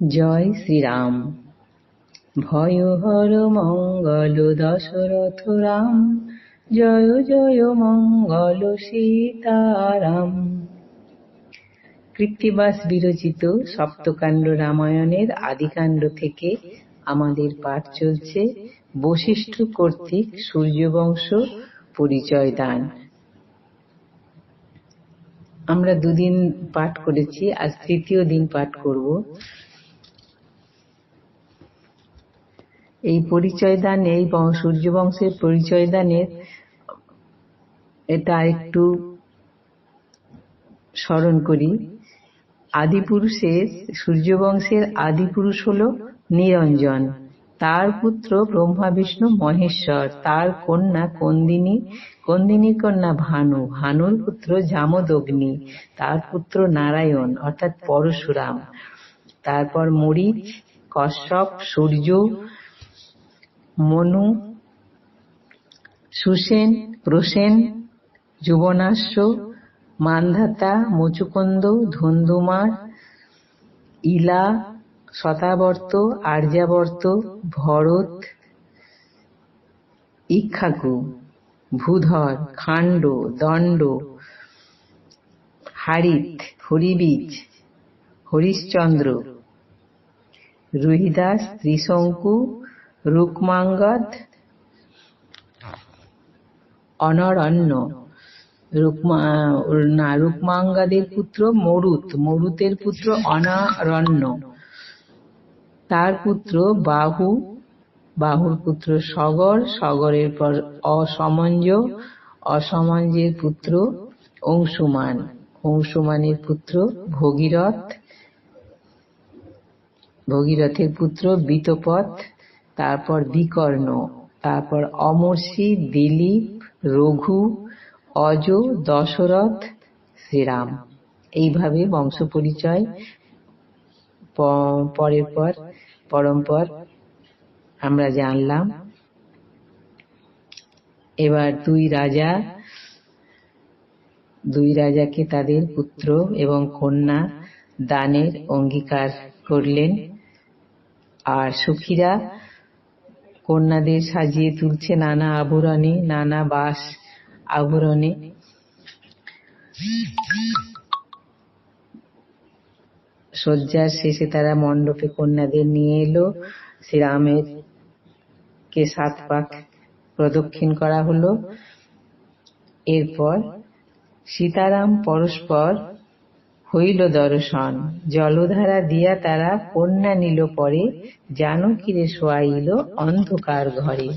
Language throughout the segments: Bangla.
জয় শ্রীরাম। ভয় হর মঙ্গল দশরথ রাম। জয় জয় মঙ্গল সীতারাম। কৃত্তিবাস বিরচিত সপ্তকাণ্ড রামায়ণের আদিকাণ্ড থেকে আমাদের পাঠ চলছে বশিষ্ঠ কর্তৃক সূর্যবংশ পরিচয় দান। আমরা দুদিন পাঠ করেছি, আজ তৃতীয় দিন পাঠ করব। এই পরিচয় দান এই সূর্যবংশের পরিচয় দানের এটা একটু স্মরণ করি। আদিপুরুষের, সূর্যবংশের আদিপুরুষ হল নিরঞ্জন। তার পুত্র ব্রহ্মা বিষ্ণু মহেশ্বর। তার কন্যা কন্দিনী, কন্দিনীর কন্যা ভানু। ভানুর পুত্র জামদগ্নি। তার পুত্র নারায়ণ, অর্থাৎ পরশুরাম। তারপর মরিচ, কশ্যপ, সূর্য মনু, সুসেন, প্রসেন, যুবনাশ্য, মানধাতা, মুচুকুন্দ ধুন্ধুমার ইলা, শতাবর্ত, আর্যাবর্ত, ভরত, ইক্ষাকু, ভূধর, খাণ্ড, দণ্ড, হারিত, হরিবীজ, হরিশ্চন্দ্র, রুহিদাস, ত্রিশঙ্কু রুকমাঙ্গদ অনরণ্য। না রুকমাঙ্গাদের পুত্র মরুত। মরুতের পুত্র অনারণ্য। তার পুত্র বাহু। বাহুর পুত্র সগর। সগরের পর অসমঞ্জ। অসমঞ্জের পুত্র অংশুমান। অংশুমানের পুত্র ভগীরথ। ভগীরথের পুত্র বিতপথ। তারপর বিকর্ণ, তারপর অমর্ষি দিলীপ, রঘু, অজ, দশরথ, শ্রীরাম। এইভাবে বংশ পরিচয় পরের পর, পরম্পর আমরা জানলাম। এবার দুই রাজা, দুই রাজাকে তাদের পুত্র এবং কন্যা দানের অঙ্গীকার করলেন। আর সুখীরা কন্যাদের সাজিয়ে তুলছে নানা আবরণে, নানা বাস আবরণে। শয্যার শেষে তারা মণ্ডপে কন্যাদের নিয়ে এলো। শ্রীরামের কে সাত পাক প্রদক্ষিণ করা হলো। এরপর সীতারাম পরস্পর হইল দর্শন। জলধারা দিয়া তারা কন্যা নিল পরে, জানকীরে শোয়াইল অন্ধকার ঘরে।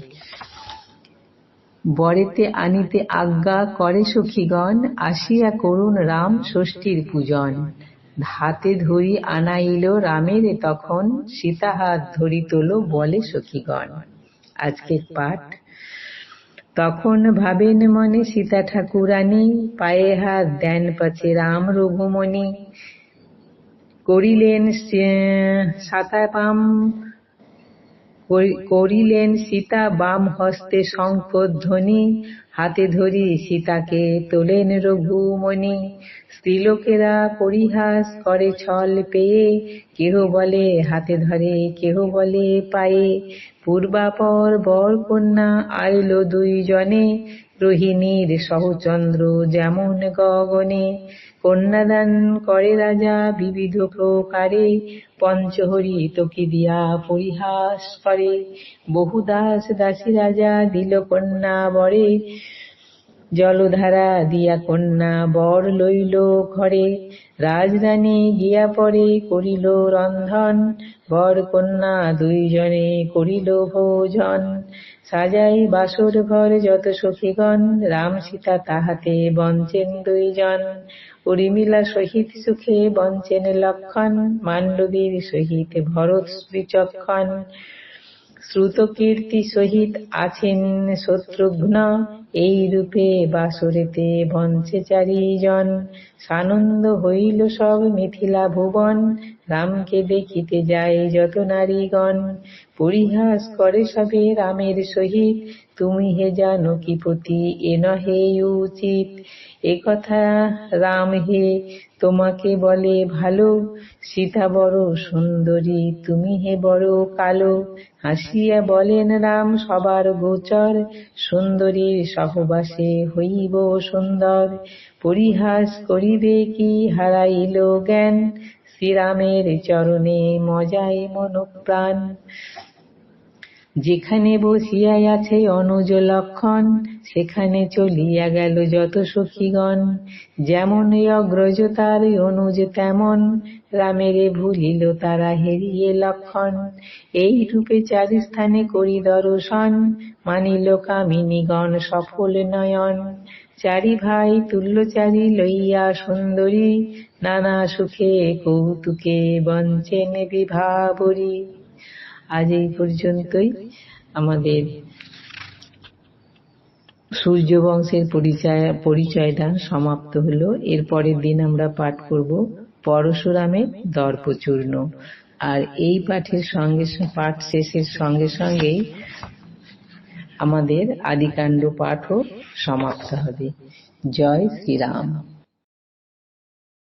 বরেতে আনিতে আজ্ঞা করে সখীগণ, আসিয়া করুন রাম ষষ্ঠীর পূজন। হাতে ধরি আনাইল রামের তখন সীতা হাত ধরি তোলো বলে সখীগণ। আজকের পাঠ তখন ভাবেন মনে সীতা ঠাকুরানী পায়ে হাত দেন পাচে রাম রঘুমণি। করিলেন সাতাপাম করিলেন সীতা বাম হস্তে শঙ্খধ্বনি হাতে ধরি সীতাকে তোলেন রঘুমণি। স্ত্রীলোকেরা পরিহাস করে ছল পেয়ে, কেহ বলে হাতে ধরে, কেহ বলে পায়ে। পূর্বাপর বর কন্যা আইল দুইজনে। রোহিণীর সহচন্দ্র, যেমন গগনে কন্যাদান করে রাজা বিবিধ প্রকারে, পঞ্চহরি তোকে দিয়া পরিহাস করে। বহু দাস দাসী রাজা দিল কন্যা বরে জলধারা দিয়া কন্যা বর লইল ঘরে। রাজধানী গিয়া পরে করিল রন্ধন, বর কন্যা দুইজনে করিল ভোজন। সাজাই বাসর ঘর যত সখীগণ, রাম সীতা তাহাতে বঞ্চেন দুইজন। উর্মিলা সহিত সুখে বঞ্চেন লক্ষণ, মান্ডবীর সহিত ভরত বিচক্ষণ শ্রুতকীর্তি সহিত আছেন শত্রুঘ্ন এই রূপে বাসরেতে বঞ্চে চারিজন সানন্দ হইল সব মিথিলা ভুবন। রামকে দেখিতে যায় যত নারীগণ। পরিহাস করে সবে রামের সহিত। তুমি হে জানো কি পতি এ নহে উচিত। এ কথা রাম হে, তোমাকে বলে ভালো। সীতা বড় সুন্দরী, তুমি হে বড় কালো। হাসিয়া বলেন রাম সবার গোচর। সুন্দরীর সহবাসে হইব সুন্দর। পরিহাস করিবে কি হারাইল জ্ঞান? শ্রীরামের চরণে মজায় মনপ্রাণ। যেখানে বসিয়া আছে অনুজ লক্ষণ, সেখানে চলিয়া গেল যত সখীগণ। যেমন অগ্রজ তার অনুজ তেমন, রামেরে ভুলিল তারা হেরিয়ে লক্ষণ। এই রূপে চারি স্থানে করি দর্শন, মানিল কামিনীগণ সফল নয়ন। চারি ভাই তুল্যচারী লইয়া সুন্দরী, নানা সুখে কৌতুকে বঞ্চেন বিভাবরী। আজ এই পর্যন্তই। আমাদের সূর্য বংশের পরিচয় পরিচয়টা সমাপ্ত হলো। এর পরের দিন আমরা পাঠ করব পরশুরামের দর্পচূর্ণ। আর এই পাঠের সঙ্গে পাঠ শেষের সঙ্গে সঙ্গেই আমাদের আদিকাণ্ড পাঠও সমাপ্ত হবে। জয় শ্রীরাম।